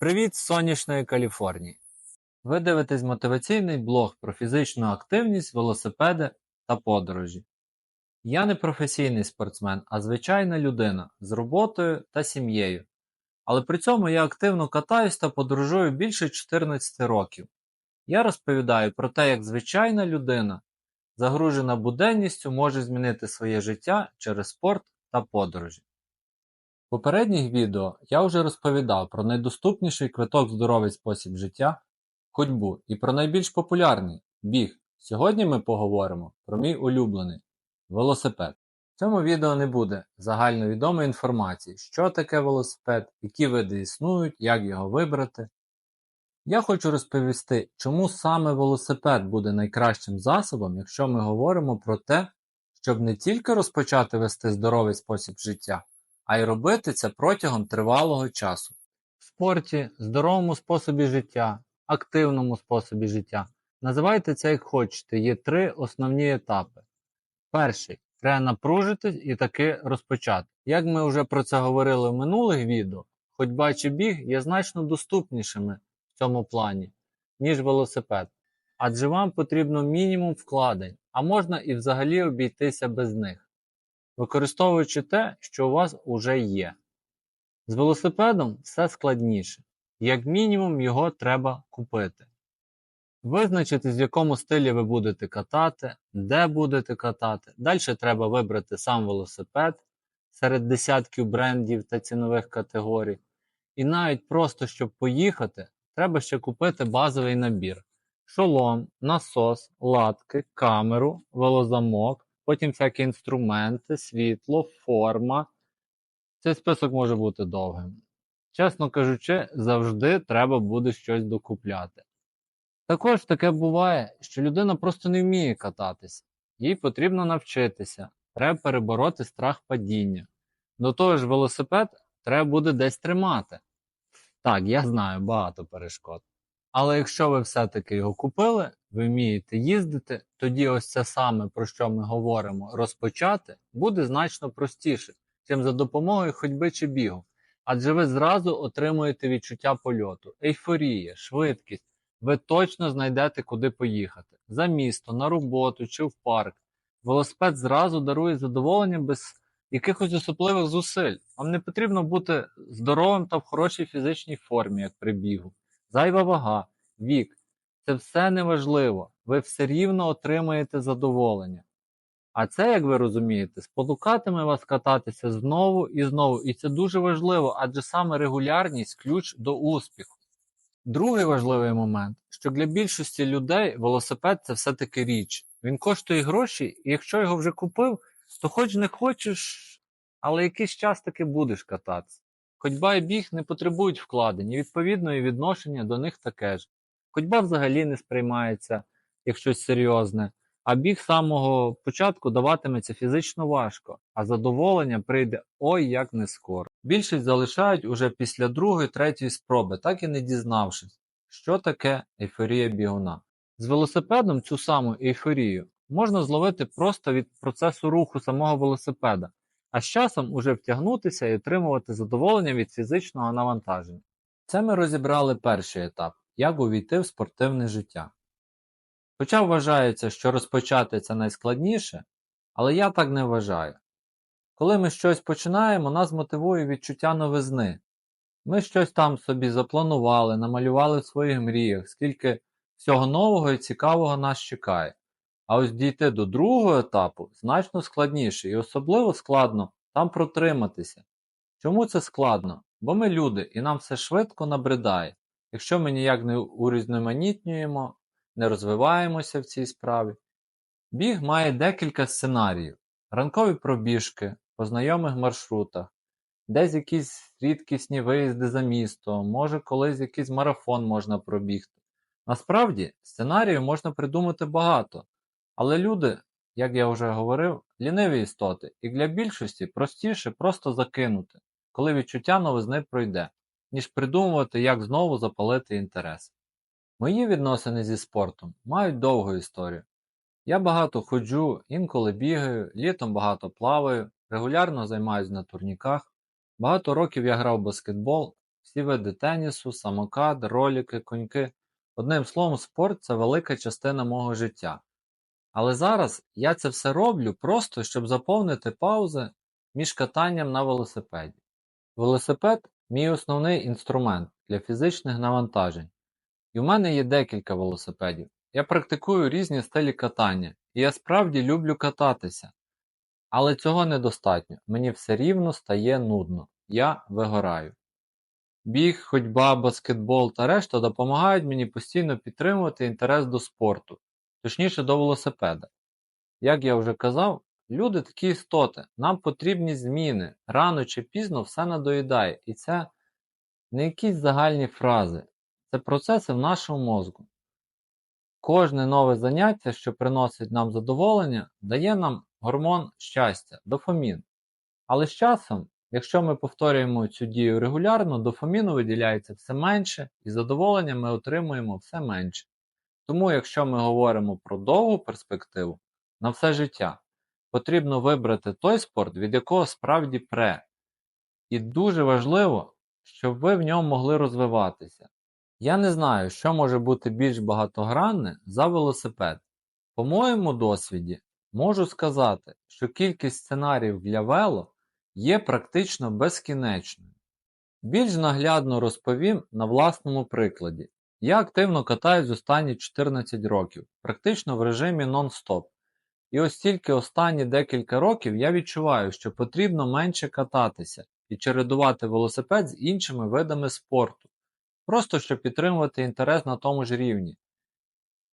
Привіт з сонячної Каліфорнії! Ви дивитесь мотиваційний блог про фізичну активність, велосипеди та подорожі. Я не професійний спортсмен, а звичайна людина з роботою та сім'єю. Але при цьому я активно катаюсь та подорожую більше 14 років. Я розповідаю про те, як звичайна людина, загружена буденністю, може змінити своє життя через спорт та подорожі. Попередніх відео я вже розповідав про найдоступніший квиток здоровий спосіб життя ходьбу і про найбільш популярний біг. Сьогодні ми поговоримо про мій улюблений велосипед. В цьому відео не буде загальновідомої інформації, що таке велосипед, які види існують, як його вибрати. Я хочу розповісти, чому саме велосипед буде найкращим засобом, якщо ми говоримо про те, щоб не тільки розпочати вести здоровий спосіб життя, а й робити це протягом тривалого часу. В спорті, здоровому способі життя, активному способі життя. Називайте це як хочете, є три основні етапи. Перший треба напружитись і таки розпочати. Як ми вже про це говорили в минулих відео, ходьба чи біг є значно доступнішими в цьому плані, ніж велосипед. Адже вам потрібно мінімум вкладень, а можна і взагалі обійтися без них, використовуючи те, що у вас уже є. З велосипедом все складніше, як мінімум його треба купити. Визначити, в якому стилі ви будете катати, де будете катати. Далі треба вибрати сам велосипед серед десятків брендів та цінових категорій. І навіть просто щоб поїхати, треба ще купити базовий набір: шолом, насос, латки, камеру, велозамок, потім всякі інструменти, світло, форма. Цей список може бути довгим. Чесно кажучи, завжди треба буде щось докупляти. Також таке буває, що людина просто не вміє кататися, їй потрібно навчитися, треба перебороти страх падіння. До того ж, велосипед треба буде десь тримати. Так, я знаю багато перешкод. Але якщо ви все-таки його купили, ви вмієте їздити, тоді ось це саме, про що ми говоримо, розпочати, буде значно простіше, чим за допомогою ходьби чи бігу. Адже ви зразу отримуєте відчуття польоту, ейфорія, швидкість. Ви точно знайдете, куди поїхати. За місто, на роботу чи в парк. Велосипед зразу дарує задоволення без якихось особливих зусиль. Вам не потрібно бути здоровим та в хорошій фізичній формі, як при бігу. Зайва вага, вік. Це все неважливо. Ви все рівно отримаєте задоволення. А це, як ви розумієте, спонукатиме вас кататися знову і знову. І це дуже важливо, адже саме регулярність ключ до успіху. Другий важливий момент, що для більшості людей велосипед це все-таки річ. Він коштує гроші, і якщо його вже купив, то хоч не хочеш, але якийсь час таки будеш кататися. Ходьба і біг не потребують вкладень, і відповідно і відношення до них таке ж. Ходьба взагалі не сприймається як щось серйозне, а біг самого початку даватиметься фізично важко, а задоволення прийде ой як не скоро. Більшість залишають уже після другої, третьої спроби, так і не дізнавшись, що таке ейфорія бігуна. З велосипедом цю саму ейфорію можна зловити просто від процесу руху самого велосипеда, а з часом уже втягнутися і отримувати задоволення від фізичного навантаження. Це ми розібрали перший етап, як увійти в спортивне життя. Хоча вважається, що розпочати це найскладніше, але я так не вважаю. Коли ми щось починаємо, нас мотивує відчуття новизни. Ми щось там собі запланували, намалювали в своїх мріях, скільки всього нового і цікавого нас чекає. А ось дійти до другого етапу значно складніше і особливо складно там протриматися. Чому це складно? Бо ми люди і нам все швидко набридає. Якщо ми ніяк не урізноманітнюємо, не розвиваємося в цій справі. Біг має декілька сценаріїв: ранкові пробіжки, по знайомих маршрутах, десь якісь рідкісні виїзди за місто, може колись якийсь марафон можна пробігти. Насправді, сценаріїв можна придумати багато, але люди, як я вже говорив, ліниві істоти, і для більшості простіше просто закинути, коли відчуття новизни пройде, ніж придумувати, як знову запалити інтерес. Мої відносини зі спортом мають довгу історію. Я багато ходжу, інколи бігаю, літом багато плаваю, регулярно займаюся на турніках. Багато років я грав баскетбол, всі види тенісу, самокат, роліки, коньки. Одним словом, спорт це велика частина мого життя. Але зараз я це все роблю просто, щоб заповнити паузи між катанням на велосипеді. Велосипед мій основний інструмент для фізичних навантажень. І в мене є декілька велосипедів. Я практикую різні стилі катання, і я справді люблю кататися. Але цього недостатньо. Мені все рівно стає нудно. Я вигораю. Біг, ходьба, баскетбол та решта допомагають мені постійно підтримувати інтерес до спорту, точніше до велосипеда. Як я вже казав, люди такі істоти, нам потрібні зміни. Рано чи пізно все надоїдає, і це не якісь загальні фрази, це процеси в нашому мозку. Кожне нове заняття, що приносить нам задоволення, дає нам гормон щастя, дофамін. Але з часом, якщо ми повторюємо цю дію регулярно, дофаміну виділяється все менше і задоволення ми отримуємо все менше. Тому, якщо ми говоримо про довгу перспективу на все життя, потрібно вибрати той спорт, від якого справді пре. І дуже важливо, щоб ви в ньому могли розвиватися. Я не знаю, що може бути більш багатогранне за велосипед. По моєму досвіді можу сказати, що кількість сценаріїв для вело є практично безкінечною. Більш наглядно розповім на власному прикладі. Я активно катаюсь останні 14 років, практично в режимі нон-стоп. І ось тільки останні декілька років я відчуваю, що потрібно менше кататися і чередувати велосипед з іншими видами спорту, просто щоб підтримувати інтерес на тому ж рівні.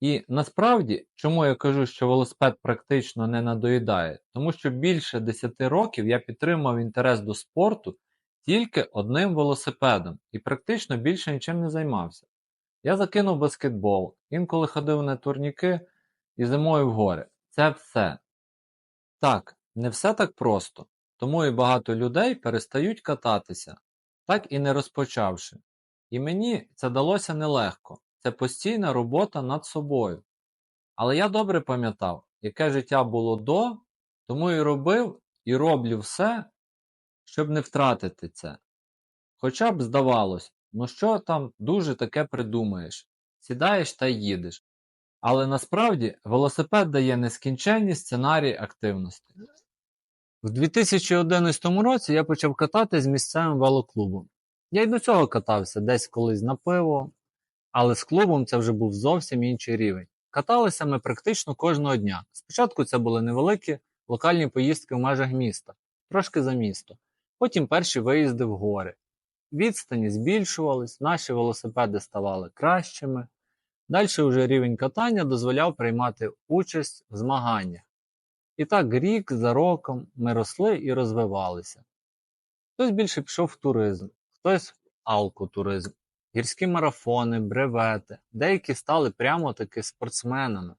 І насправді, чому я кажу, що велосипед практично не надоїдає, тому що більше 10 років я підтримав інтерес до спорту тільки одним велосипедом і практично більше нічим не займався. Я закинув баскетбол, інколи ходив на турніки і зимою в гори. Це все. Так, не все так просто, тому і багато людей перестають кататися, так і не розпочавши. І мені це далося нелегко, це постійна робота над собою. Але я добре пам'ятав, яке життя було до, тому і робив і роблю все, щоб не втратити це. Хоча б здавалось, ну що там дуже таке придумаєш, сідаєш та їдеш. Але насправді велосипед дає нескінченні сценарії активності. В 2011 році я почав кататись з місцевим велоклубом. Я й до цього катався десь колись на пиво, але з клубом це вже був зовсім інший рівень. Каталися ми практично кожного дня. Спочатку це були невеликі локальні поїздки в межах міста, трошки за місто. Потім перші виїзди в гори. Відстані збільшувались, наші велосипеди ставали кращими. Далі вже рівень катання дозволяв приймати участь в змаганнях. І так рік за роком ми росли і розвивалися. Хтось більше пішов в туризм, хтось в алкотуризм, гірські марафони, бревети, деякі стали прямо таки спортсменами.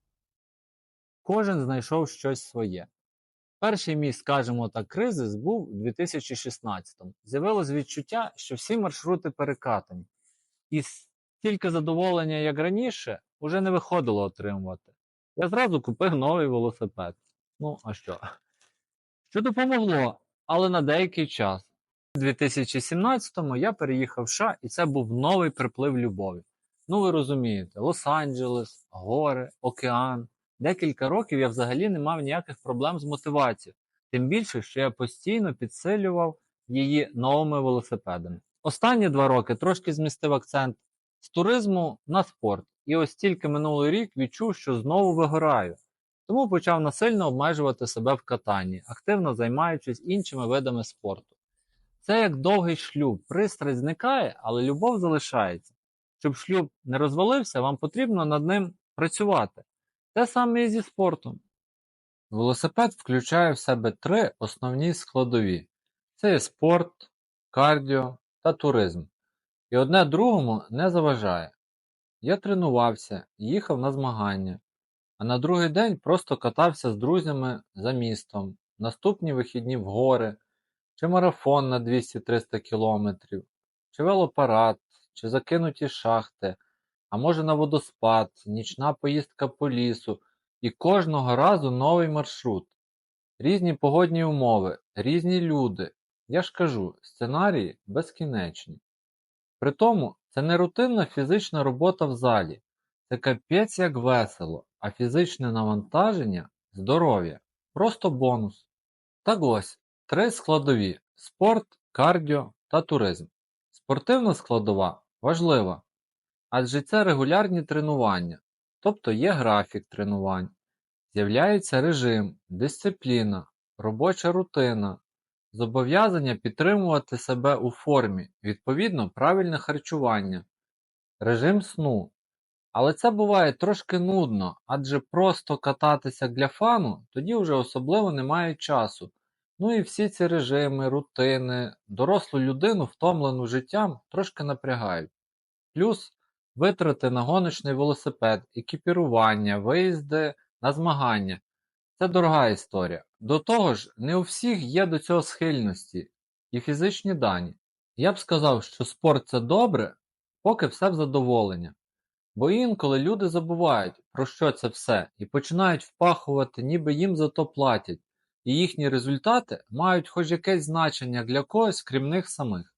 Кожен знайшов щось своє. Перший мій, скажімо так, кризис був у 2016-му. З'явилось відчуття, що всі маршрути перекатані. І стільки задоволення, як раніше, уже не виходило отримувати. Я зразу купив новий велосипед. Ну, а що? Що допомогло, але на деякий час. У 2017-му я переїхав в США, і це був новий приплив любові. Ну, ви розумієте, Лос-Анджелес, гори, океан. Декілька років я взагалі не мав ніяких проблем з мотивацією, тим більше, що я постійно підсилював її новими велосипедами. Останні два роки трошки змістив акцент з туризму на спорт, і ось тільки минулий рік відчув, що знову вигораю. Тому почав насильно обмежувати себе в катанні, активно займаючись іншими видами спорту. Це як довгий шлюб, пристрасть зникає, але любов залишається. Щоб шлюб не розвалився, вам потрібно над ним працювати. Те саме і зі спортом. Велосипед включає в себе три основні складові: це є спорт, кардіо та туризм. І одне другому не заважає. Я тренувався, їхав на змагання, а на другий день просто катався з друзями за містом, наступні вихідні в гори, чи марафон на 200-300 кілометрів, чи велопарад, чи закинуті шахти, а може на водоспад, нічна поїздка по лісу, і кожного разу новий маршрут. Різні погодні умови, різні люди. Я ж кажу, сценарії безкінечні. Притому, це не рутинна фізична робота в залі. Це капець як весело, а фізичне навантаження – здоров'я. Просто бонус. Так ось, три складові – спорт, кардіо та туризм. Спортивна складова важлива, адже це регулярні тренування, тобто є графік тренувань, з'являється режим, дисципліна, робоча рутина, зобов'язання підтримувати себе у формі, відповідно правильне харчування, режим сну. Але це буває трошки нудно, адже просто кататися для фану тоді вже особливо немає часу. Ну і всі ці режими, рутини, дорослу людину, втомлену життям, трошки напрягають. Плюс витрати на гоночний велосипед, екіпірування, виїзди на змагання. Це дорога історія. До того ж, не у всіх є до цього схильності і фізичні дані. Я б сказав, що спорт це добре, поки все в задоволення. Бо інколи люди забувають, про що це все, і починають впахувати, ніби їм за то платять, і їхні результати мають хоч якесь значення для когось, крім них самих.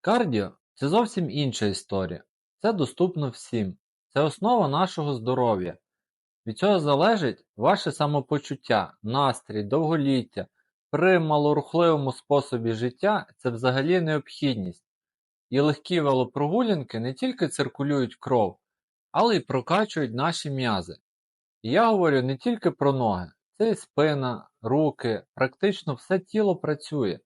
Кардіо це зовсім інша історія. Це доступно всім. Це основа нашого здоров'я. Від цього залежить ваше самопочуття, настрій, довголіття. При малорухливому способі життя це взагалі необхідність. І легкі велопрогулянки не тільки циркулюють кров, але й прокачують наші м'язи. І я говорю не тільки про ноги, це і спина, руки, практично все тіло працює.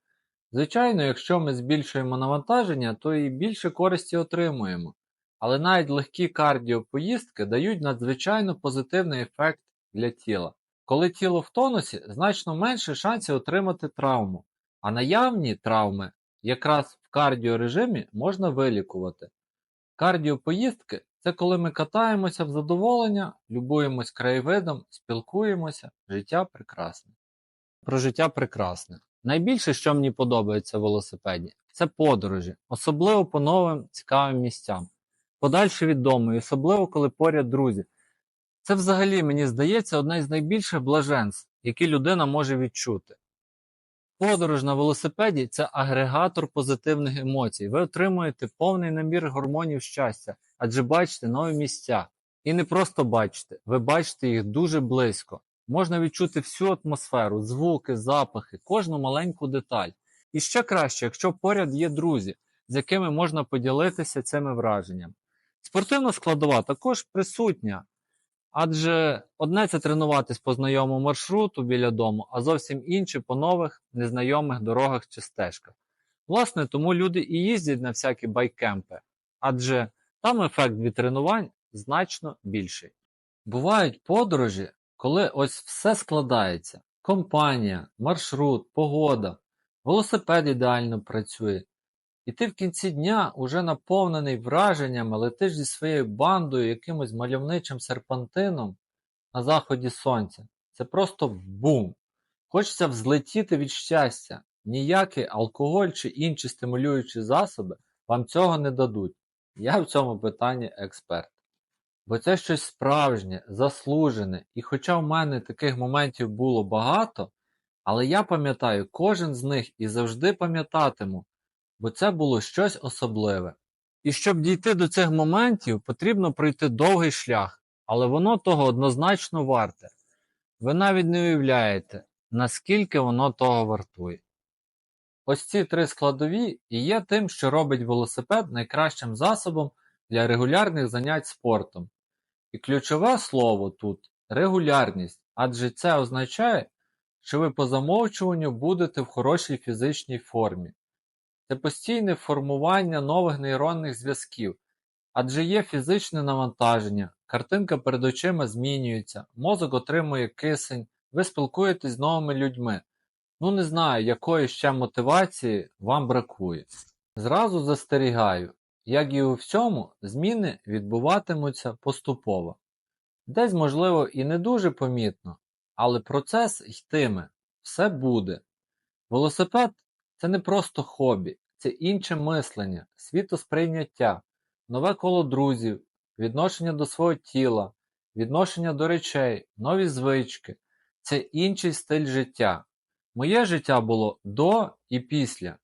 Звичайно, якщо ми збільшуємо навантаження, то і більше користі отримуємо. Але навіть легкі кардіопоїздки дають надзвичайно позитивний ефект для тіла. Коли тіло в тонусі, значно менше шансів отримати травму, а наявні травми якраз в кардіорежимі можна вилікувати. Кардіопоїздки це коли ми катаємося в задоволення, любуємось краєвидом, спілкуємося, життя прекрасне. Про життя прекрасне. Найбільше, що мені подобається в велосипеді, це подорожі, особливо по новим цікавим місцям. Подальше від дому, і особливо коли поряд друзі. Це взагалі, мені здається, одне з найбільших блаженств, які людина може відчути. Подорож на велосипеді це агрегатор позитивних емоцій. Ви отримуєте повний набір гормонів щастя, адже бачите нові місця. І не просто бачите, ви бачите їх дуже близько. Можна відчути всю атмосферу, звуки, запахи, кожну маленьку деталь. І ще краще, якщо поряд є друзі, з якими можна поділитися цими враженнями. Спортивна складова також присутня, адже одне це тренуватись по знайомому маршруту біля дому, а зовсім інше по нових незнайомих дорогах чи стежках. Власне, тому люди і їздять на всякі байкемпи, адже там ефект від тренувань значно більший. Бувають подорожі, коли ось все складається: компанія, маршрут, погода, велосипед ідеально працює. І ти в кінці дня, уже наповнений враженнями, летиш зі своєю бандою якимось мальовничим серпантином на заході сонця. Це просто бум! Хочеться взлетіти від щастя. Ніякий алкоголь чи інші стимулюючі засоби вам цього не дадуть. Я в цьому питанні експерт. Бо це щось справжнє, заслужене, і хоча в мене таких моментів було багато, але я пам'ятаю кожен з них і завжди пам'ятатиму, бо це було щось особливе. І щоб дійти до цих моментів, потрібно пройти довгий шлях, але воно того однозначно варте. Ви навіть не уявляєте, наскільки воно того вартує. Ось ці три складові і є тим, що робить велосипед найкращим засобом для регулярних занять спортом. І ключове слово тут регулярність, адже це означає, що ви по замовчуванню будете в хорошій фізичній формі. Це постійне формування нових нейронних зв'язків, адже є фізичне навантаження, картинка перед очима змінюється, мозок отримує кисень, ви спілкуєтесь з новими людьми. Ну не знаю, якої ще мотивації вам бракує. Зразу застерігаю, як і у всьому, зміни відбуватимуться поступово. Десь, можливо, і не дуже помітно, але процес йтиме, все буде. Велосипед це не просто хобі, це інше мислення, світосприйняття, нове коло друзів, відношення до свого тіла, відношення до речей, нові звички, це інший стиль життя. Моє життя було до і після.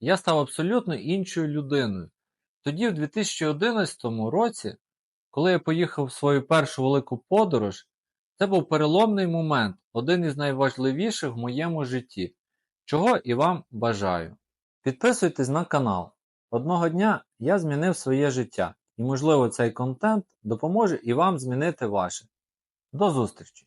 Я став абсолютно іншою людиною. Тоді, в 2011 році, коли я поїхав в свою першу велику подорож, це був переломний момент, один із найважливіших в моєму житті, чого і вам бажаю. Підписуйтесь на канал. Одного дня я змінив своє життя, і можливо цей контент допоможе і вам змінити ваше. До зустрічі!